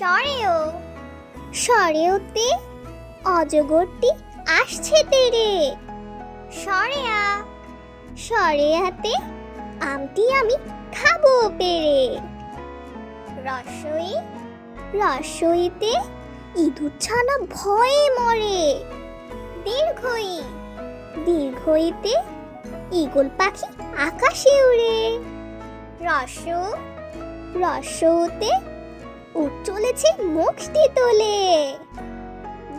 সরেও। সরেওতে অজগরটি আসছে তেরে সরেয়া, সরেয়াতে আমটি আমি খাব পেরে রসই, রসইতে ইঁদুর ছানা ভয়ে মরে। দীর্ঘই, দীর্ঘইতে ঈগল পাখি আকাশে উড়ে। রস রসতে উঠ চলেছে মুখটি তোলে।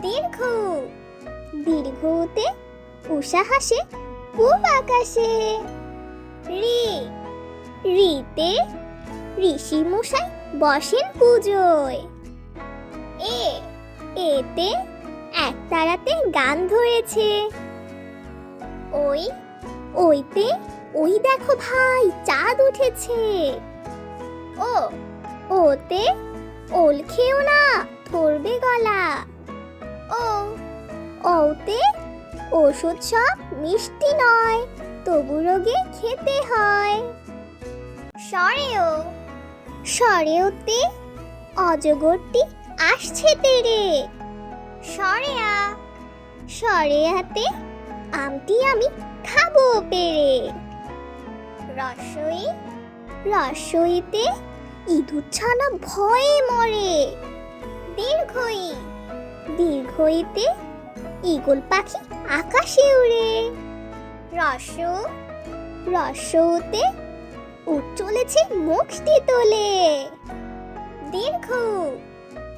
দীর্ঘ। দীর্ঘতে উষা হাসে পূব আকাশে। রি। রিতে ঋষি মশাই বসেন পুজোয়। এ, এতে এক তারাতে গান ধরেছে। ওই, ওইতে, ওই দেখো ভাই, চাঁদ উঠেছে। ও, ওতে ওল খেও না, ধরবে গলা। ও, ওতে ওষুধ সব মিষ্টি নয়, তবু রোগে খেতে হয়। সরেও, সরেওতে অজগরটি আসছে তেরে সরেয়া, সরেয়াতে আমটি আমি খাব পেরে রসই, রসইতে ইঁদুর ছানা ভয়ে মরে। দীর্ঘই, দীর্ঘইতে ঈগল পাখি আকাশে উড়ে। রস, রসতে উঠ চলেছে মুখটি তোলে। দীর্ঘ,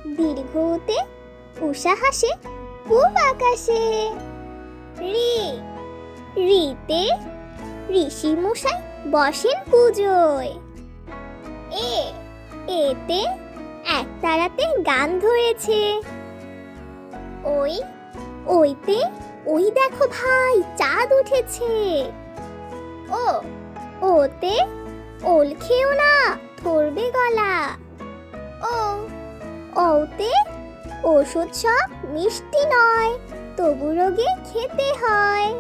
দীর্ঘতে উষা হাসে পূব আকাশে। রি, রিতে ঋষি মশাই বসেন পুজোয়। এ, এতে এক তারাতে গান ধরেছে। ওই, ওইতে, ওই দেখো ভাই, চাঁদ উঠেছে। ও, ওতে, ওল খেও না, ধরবে গলা। ও, ওতে, ওষুধ সব মিষ্টি নয়, তবু রোগে খেতে হয়।